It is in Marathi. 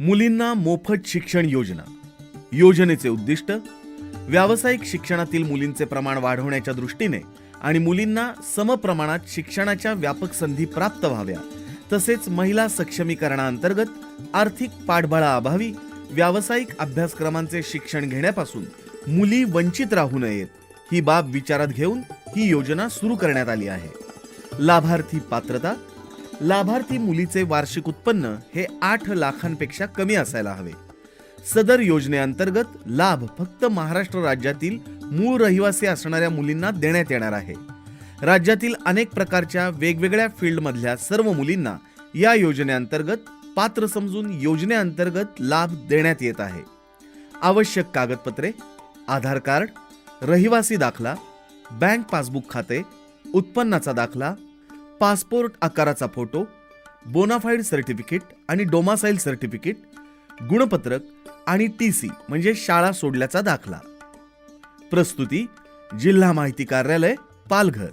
मुलींना मोफत शिक्षण योजना. योजनेचे उद्दिष्ट व्यावसायिक शिक्षणातील मुलींचे प्रमाण वाढवण्याच्या दृष्टीने आणि मुलींना समप्रमाणात शिक्षणाच्या व्यापक संधी प्राप्त व्हाव्या. तसेच महिला सक्षमीकरणाअंतर्गत आर्थिक पाठबळाअभावी व्यावसायिक अभ्यासक्रमांचे शिक्षण घेण्यापासून मुली वंचित राहू नयेत ही बाब विचारात घेऊन ही योजना सुरू करण्यात आली आहे. लाभार्थी पात्रता लाभार्थी मुलीचे वार्षिक उत्पन्न हे आठ लाखांपेक्षा कमी असायला हवे. सदर योजनेअंतर्गत लाभ फक्त महाराष्ट्र राज्यातील मूळ रहिवासी असणाऱ्या मुलींना देण्यात येणार आहे. राज्यातील अनेक प्रकारच्या वेगवेगळ्या फील्डमधल्या सर्व मुलींना या योजनेअंतर्गत पात्र समजून योजनेअंतर्गत लाभ देण्यात येत आहे. आवश्यक कागदपत्रे आधार कार्ड रहिवासी दाखला बँक पासबुक खाते उत्पन्नाचा दाखला पासपोर्ट आकाराचा फोटो बोनाफाईड सर्टिफिकेट आणि डोमासाईल सर्टिफिकेट गुणपत्रक आणि टी सी म्हणजे शाळा सोडल्याचा दाखला. प्रस्तुती जिल्हा माहिती कार्यालय पालघर.